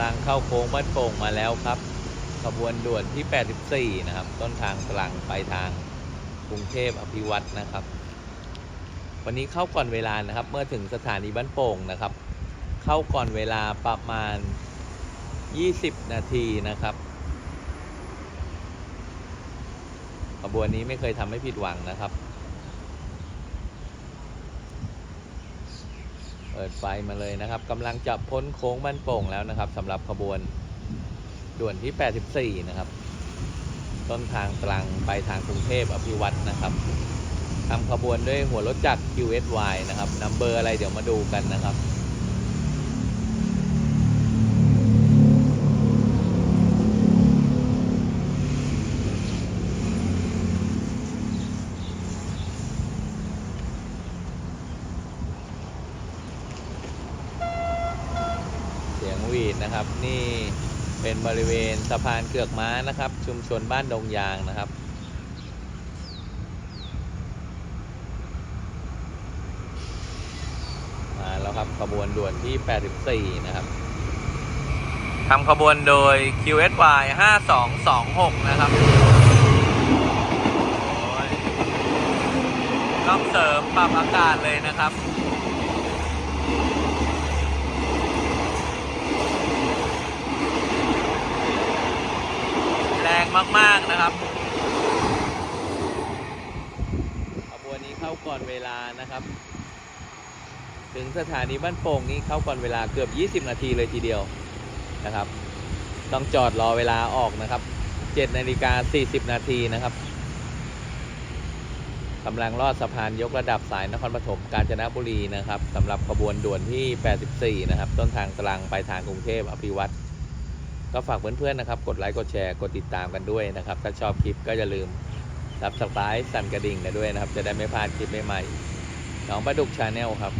ำลังเข้าโค้งบ้านโป่งมาแล้วครับ ขบวนด่วนที่ 84 นะครับ ต้นทางตรังไปทางกรุงเทพอภิวัตนะครับ วันนี้เข้าก่อนเวลานะครับ เมื่อถึงสถานีบ้านโป่งนะครับ เข้าก่อนเวลาประมาณ 20 นาทีนะครับ ขบวนนี้ไม่เคยทำให้ผิดหวังนะครับ ปิดไฟมาเลยนะครับกำลังจะพ้นโค้งบ้านโป่งแล้วนะครับสำหรับขบวนด่วนที่ 84 นะครับ ต้นทางตรังไปทางกรุงเทพอภิวัตนะครับทำขบวนด้วยหัวรถจักร QSY นะครับนัมเบอร์อะไรเดี๋ยวมาดูกันนะครับ เสียง หวีดนะครับ นี่เป็นบริเวณสะพานเกือกม้านะครับ ชุมชนบ้านดงยางนะครับมาแล้วครับขบวนด่วนที่ 84 นะครับทำขบวนโดย QSY 5226 นะครับต้องเสริมปรับอากาศเลยนะครับ แรง มาก ๆนะครับขบวนนี้เข้าก่อนเวลานะครับ ถึงสถานีบ้านโป่งนี้เข้าก่อนเวลาเกือบ 20 นาทีเลยทีเดียวนะครับ ต้องจอดรอเวลาออกนะครับ7นาฬิกา 40 นาทีนะครับกำลังลอดสะพานยกระดับสายนครปฐมกาญจนบุรีนะครับสำหรับขบวนด่วนที่ 84 นะครับ ต้นทางตรังไปทางกรุงเทพอภิวัตร ก็ฝากเพื่อนๆนะครับ กดไลค์ กดแชร์ กดติดตามกันด้วยนะครับ ถ้าชอบคลิปก็อย่าลืมรับสไครต์สั่นกระดิ่งกันด้วยนะครับ จะได้ไม่พลาดคลิปใหม่ๆน้องประดุกชาแนลครับ